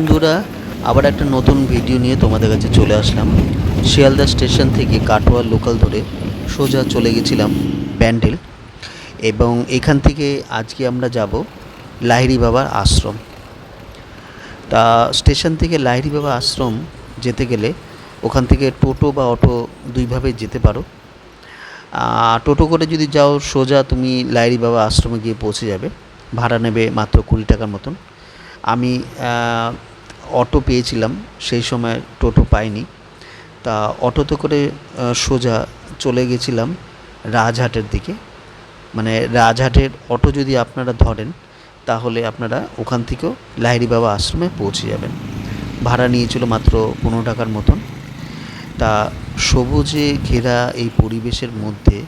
বন্ধুরা, আবার একটা নতুন ভিডিও নিয়ে তোমাদের কাছে চলে আসলাম। শিয়ালদা স্টেশন থেকে কাটোয়া লোকাল ধরে সোজা চলে গেছিলাম ব্যান্ডেল এবং এখান থেকে আজকে আমরা যাব লাহিড়ি বাবার আশ্রম। তা স্টেশন থেকে লাহিড়ি বাবা আশ্রম যেতে গেলে ওখান থেকে টোটো বা অটো দুইভাবে যেতে পারো। টোটো করে যদি যাও সোজা তুমি লাইরি বাবা আশ্রমে গিয়ে পৌঁছে যাবে। ভাড়া নেবে মাত্র কুড়ি টাকার মতন। আমি অটো পেয়েছিলাম, সেই সময় টোটো পাইনি। তা অটোতে করে সোজা চলে গেছিলাম রাজহাটের দিকে। মানে রাজহাটের অটো যদি আপনারা ধরেন, তাহলে আপনারা ওখান থেকেও লাহিড়ি বাবা আশ্রমে পৌঁছে যাবেন। ভাড়া নিয়েছিল মাত্র পনেরো টাকার মতন। তা সবুজে ঘেরা এই পরিবেশের মধ্যে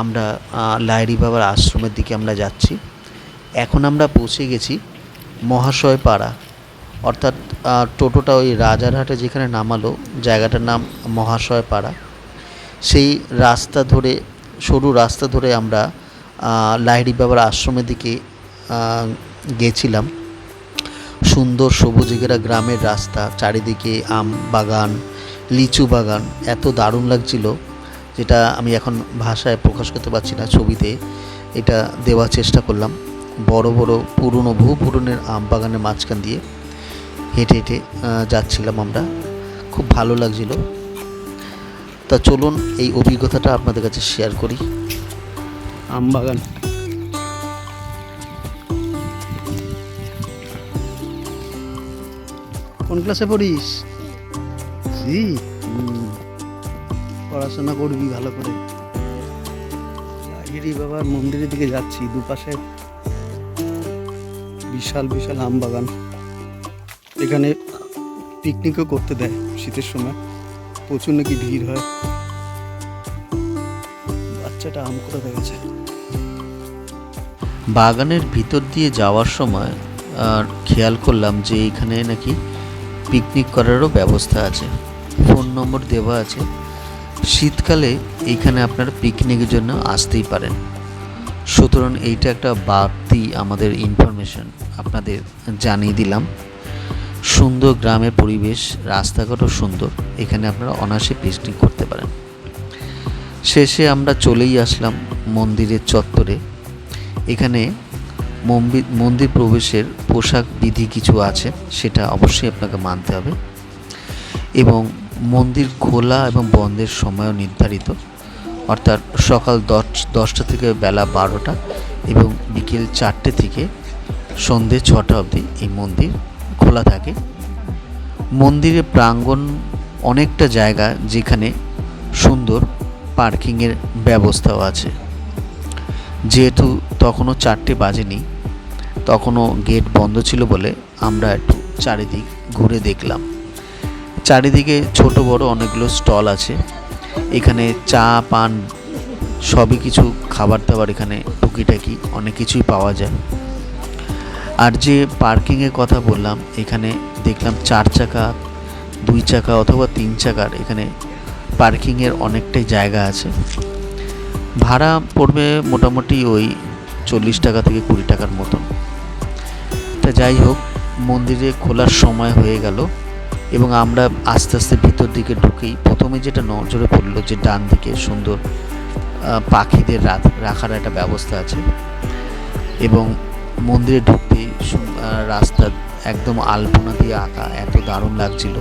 আমরা লাহিড়ি বাবার আশ্রমের দিকে আমরা যাচ্ছি। এখন আমরা পৌঁছে গেছি মহাশয় পাড়া অর্থাৎ টোটোটা ওই রাজারহাটে যেখানে নামালো, জায়গাটার নাম মহাশয় পাড়া সেই রাস্তা ধরে, সরু রাস্তা ধরে আমরা লাহিড়ি বাবার আশ্রমের দিকে গেছিলাম। সুন্দর সবুজ ঘেরা গ্রামের রাস্তা, চারিদিকে আম বাগান, লিচু বাগান, এত দারুণ লাগছিল, যেটা আমি এখন ভাষায় প্রকাশ করতে পারছি না ছবিতে। এটা দেওয়ার চেষ্টা করলাম, বড় বড় পুরনো, বহু পুরনের আম বাগানের মাঝখান দিয়ে। হেঁটে হেঁটে যাচ্ছিলাম আমরা। খুব ভালো লাগছিল। তা চলুন এই অভিজ্ঞতাটা আপনাদের কাছে শেয়ার করি। আম বাগান কোন ক্লাসে পড়িস? সি? পড়াশোনা করবি ভালো করে। লাহিড়ি বাবার মন্দিরের দিকে যাচ্ছি দুপাশে বিশাল বিশাল আম বাগান এখানে পিকনিকও করতে দেয় শীতের সময়। প্রচুর নাকি ভিড় হয়। বাচ্চাটা আম কোথা দেখেছে বাগানের ভিতর দিয়ে যাওয়ার সময় আর খেয়াল করলাম যে এখানে নাকি পিকনিক করারও ব্যবস্থা আছে। ফোন নম্বর দেওয়া আছে। শীতকালে এইখানে আপনারা পিকনিকের জন্য আসতেই পারেন। সুতরাং এইটা একটা বাড়তি আমাদের ইনফরমেশন আপনাদের জানিয়ে দিলাম। সুন্দর গ্রামের পরিবেশ, রাস্তাঘাটও সুন্দর। এখানে আপনারা অনায়াসে পিকনিক করতে পারেন। শেষে আমরা চলেই আসলাম মন্দিরের চত্বরে। এখানে মন্দির প্রবেশের পোশাক বিধি কিছু আছে, সেটা অবশ্যই আপনাকে মানতে হবে। এবং মন্দির খোলা এবং বন্ধের সময়ও নির্ধারিত। অর্থাৎ সকাল দশ, দশটা থেকে বেলা বারোটা এবং বিকেল চারটে থেকে সন্ধে ছটা অবধি এই মন্দির খোলা থাকে। মন্দিরের প্রাঙ্গণ অনেকটা জায়গা যেখানে সুন্দর পার্কিংয়ের ব্যবস্থাও আছে। যেহেতু তখনও চারটে বাজেনি, তখনও গেট বন্ধ ছিল বলে আমরা একটু চারিদিক ঘুরে দেখলাম। চারিদিকে ছোট বড় অনেকগুলো স্টল আছে। এখানে চা, পান, সবই কিছু খাবার দাবার এখানে টুকিটাকি অনেক কিছুই পাওয়া যায়। আর যে পার্কিংয়ের কথা বললাম, এখানে দেখলাম চার চাকা, দুই চাকা অথবা তিন চাকার এখানে পার্কিংয়ের অনেকটাই জায়গা আছে। ভাড়া পড়বে মোটামুটি ওই চল্লিশ টাকা থেকে কুড়ি টাকার মতন। তা যাই হোক, মন্দিরে খোলার সময় হয়ে গেল এবং আমরা আস্তে আস্তে ভিতর দিকে ঢুকেই প্রথমে যেটা নজরে পড়ল যে ডান দিকে সুন্দর পাখিদের রাখার একটা ব্যবস্থা আছে এবং মন্দিরে ঢুকতে রাস্তা একদম আলপনা দিয়ে আঁকা এত দারুণ লাগছিল।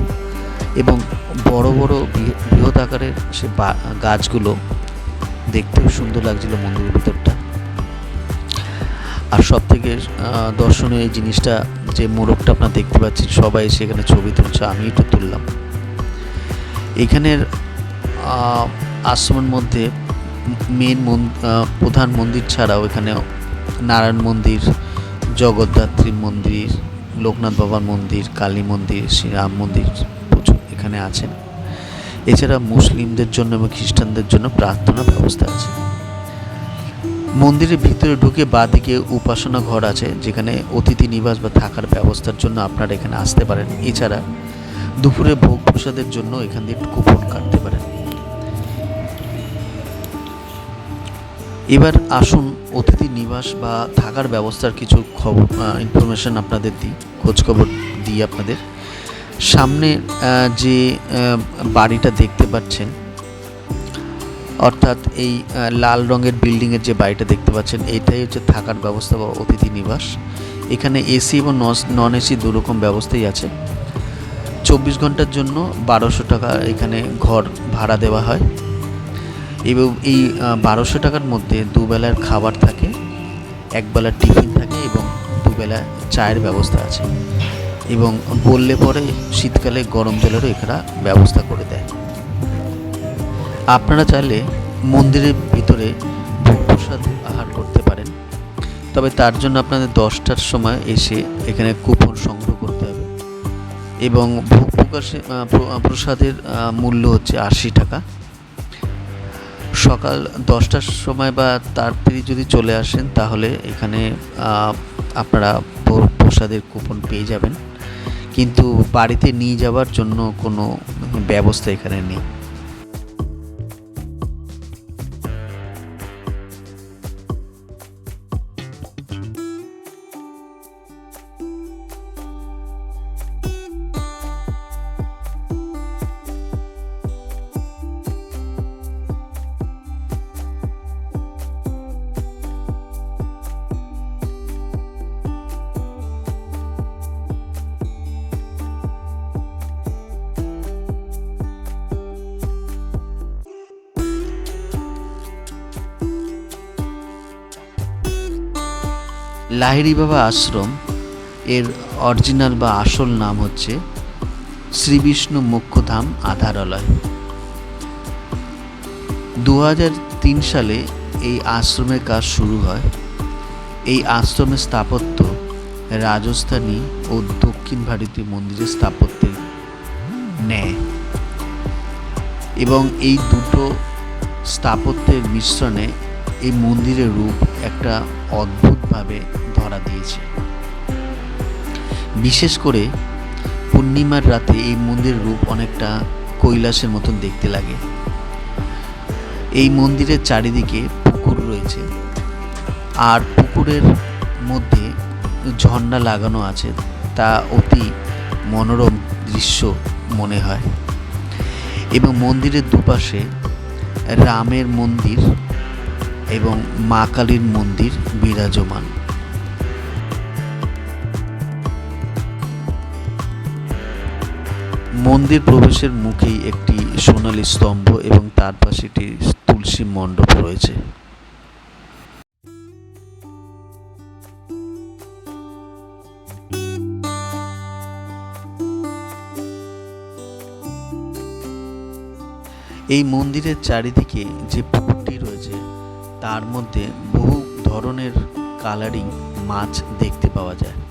এবং বড় বড় বৃহ- বৃহৎ আকারের সে গাছগুলো দেখতেও সুন্দর লাগছিল মন্দিরের ভিতরটা। আর সব থেকে দর্শনীয় এই জিনিসটা যে মোরগটা আপনার দেখতে পাচ্ছেন, সবাই সেখানে ছবি তুলছে আমি একটু তুললাম। এখানের আশ্রমের মধ্যে মেন প্রধান মন্দির ছাড়াও এখানে নারায়ণ মন্দির জগদ্ধাত্রী মন্দির, লোকনাথ বাবার মন্দির, কালী মন্দির, শ্রীরাম মন্দির প্রচুর এখানে আছেন এছাড়া মুসলিমদের জন্য এবং খ্রিস্টানদের জন্য প্রার্থনা ব্যবস্থা আছে। মন্দিরের ভিতরে ঢুকে বাঁদিকে উপাসনা ঘর আছে, যেখানে অতিথি নিবাস বা থাকার ব্যবস্থার জন্য আপনারা এখানে আসতে পারেন। এছাড়া দুপুরে ভোগ প্রসাদের জন্য এখান দিয়ে কুপন কাটতে এবার আসুন অতিথি নিবাস বা থাকার ব্যবস্থার কিছু খবর ইনফরমেশন আপনাদের দিই, খোঁজখবর দিই আপনাদের। সামনে যে বাড়িটা দেখতে পাচ্ছেন, অর্থাৎ এই লাল রঙের বিল্ডিংয়ের যে বাড়িটা দেখতে পাচ্ছেন, এটাই হচ্ছে থাকার ব্যবস্থা বা অতিথি নিবাস। এখানে এসি এবং নন এসি দুরকম ব্যবস্থাই আছে। চব্বিশ ঘণ্টার জন্য বারোশো টাকা এখানে ঘর ভাড়া দেওয়া হয়। এবং এই বারোশো টাকার মধ্যে দুবেলার খাবার থাকে একবেলার টিফিন থাকে এবং দুবেলা চায়ের ব্যবস্থা আছে। এবং বললে পরে শীতকালে গরম জলেরও এখানে ব্যবস্থা করে দেয়। আপনারা চাইলে মন্দিরের ভিতরে ভোগ প্রসাদ আহার করতে পারেন। তবে তার জন্য আপনাদের দশটার সময় এসে এখানে কুপন সংগ্রহ করতে হবে। এবং ভোগ প্রকাশে প্রসাদের মূল্য হচ্ছে আশি টাকা। সকাল দশটার সময় বা তাড়াতাড়ি যদি চলে আসেন, তাহলে এখানে আপনারা প্রসাদের কুপন পেয়ে যাবেন। কিন্তু বাড়িতে নিয়ে যাওয়ার জন্য কোনো ব্যবস্থা এখানে নেই। লাহিড়ি বাবা আশ্রম, এর অরিজিনাল বা আসল নাম হচ্ছে শ্রী বিষ্ণু মুখ্যধাম আধারালয় দু তিন সালে এই আশ্রমের কাজ শুরু হয়। এই আশ্রমের স্থাপত্য রাজস্থানী ও দক্ষিণ ভারতীয় মন্দিরের স্থাপত্যের ন্যায় এবং এই দুটো স্থাপত্যের মিশ্রণে এই মন্দিরের রূপ একটা অদ্ভুতভাবে ধরা দিয়েছে। বিশেষ করে পূর্ণিমার রাতে এই মন্দিরের রূপ অনেকটা কৈলাসের মতন দেখতে লাগে। এই মন্দিরের চারিদিকে পুকুর রয়েছে। আর পুকুরের মধ্যে ঝর্ণা লাগানো আছে, তা অতি মনোরম দৃশ্য মনে হয়। এবং মন্দিরের দুপাশে রামের মন্দির এবং মা কালীর মন্দির বিরাজমান। মন্দির প্রবেশের মুখেই একটি সোনালী স্তম্ভ এবং তার পাশে একটি তুলসী মণ্ডপ রয়েছে। এই মন্দিরের চারিদিকে যে পুকুরটি রয়েছে, তার মধ্যে বহু ধরনের কালারিং মাছ দেখতে পাওয়া যায়।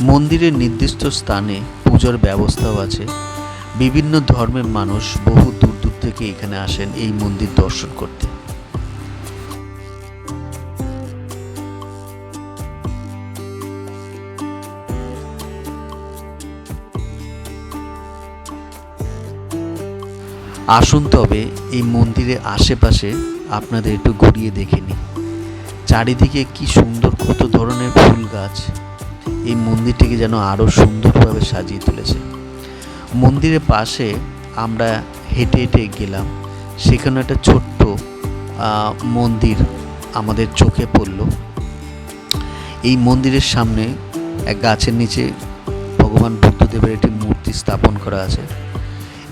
মন্দিরের নির্দিষ্ট স্থানে পূজার ব্যবস্থাও আছে। বিভিন্ন ধর্মের মানুষ বহু দূর দূর থেকে এখানে আসেন এই মন্দির দর্শন করতে। আসুন তবে এই মন্দিরের আশেপাশে আপনাদের একটু ঘুরিয়ে দেখে নিই। চারিদিকে কি সুন্দর কত ধরনের ফুল গাছ। এই মন্দিরটিকে যেন আরও সুন্দরভাবে সাজিয়ে তুলেছে। মন্দিরের পাশে আমরা হেঁটে হেঁটে গেলাম। সেখানে একটা ছোট্ট মন্দির আমাদের চোখে পড়ল। এই মন্দিরের সামনে এক গাছের নিচে ভগবান বুদ্ধদেবের একটি মূর্তি স্থাপন করা আছে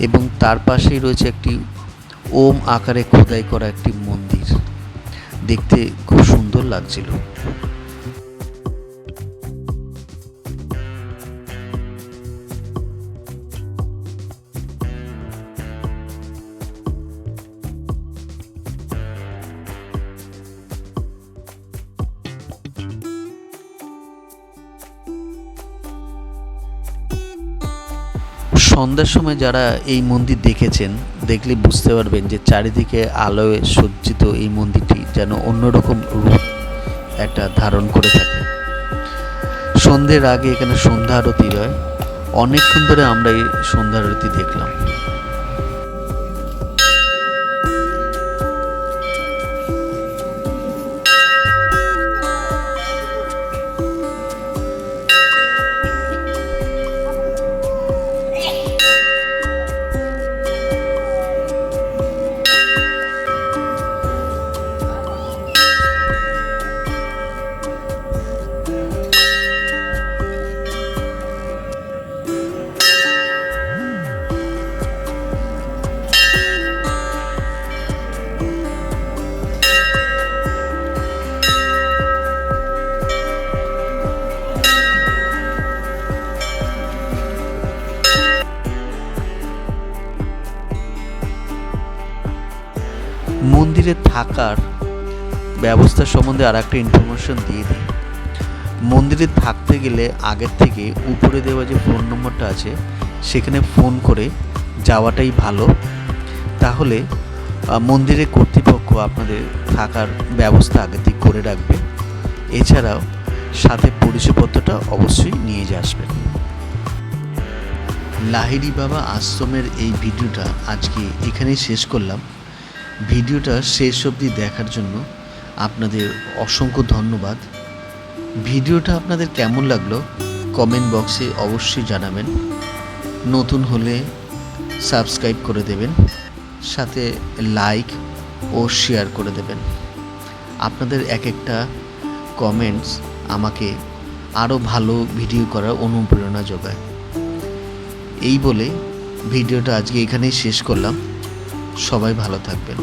এবং তার পাশেই রয়েছে একটি ওম আকারে খোদাই করা একটি মন্দির। দেখতে খুব সুন্দর লাগছিল। সন্ধ্যার সময় যারা এই মন্দির দেখেছেন, দেখলে বুঝতে পারবেন যে চারিদিকে আলোয় সজ্জিত এই মন্দিরটি যেন অন্যরকম রূপ একটা ধারণ করে থাকে। সন্ধ্যের আগে এখানে সন্ধ্যা আরতি হয়। অনেকক্ষণ ধরে আমরা এই সন্ধ্যা আরতি দেখলাম। থাকার ব্যবস্থা সম্বন্ধে আর একটা ইনফরমেশন দিয়ে দিই। মন্দিরে থাকতে গেলে আগের থেকে উপরে দেওয়া যে ফোন নম্বরটা আছে সেখানে ফোন করে যাওয়াটাই ভালো। তাহলে আহ, মন্দিরের কর্তৃপক্ষ আপনাদের থাকার ব্যবস্থা আগে থেকে করে রাখবে। এছাড়াও সাথে পরিচয়পত্রটা অবশ্যই নিয়ে যে আসবেন। লাহিড়ি বাবা আশ্রমের এই ভিডিওটা আজকে এখানেই শেষ করলাম। ভিডিওটা শেষ অবধি দেখার জন্য আপনাদের অসংখ্য ধন্যবাদ। ভিডিওটা আপনাদের কেমন লাগল কমেন্ট বক্সে অবশ্যই জানাবেন। নতুন হলে সাবস্ক্রাইব করে দেবেন, সাথে লাইক ও শেয়ার করে দেবেন। আপনাদের এক একটা কমেন্টস আমাকে আরও ভালো ভিডিও করার অনুপ্রেরণা যোগায়। এই বলে ভিডিওটা আজকে এখানেই শেষ করলাম। সবাই ভালো থাকবেন।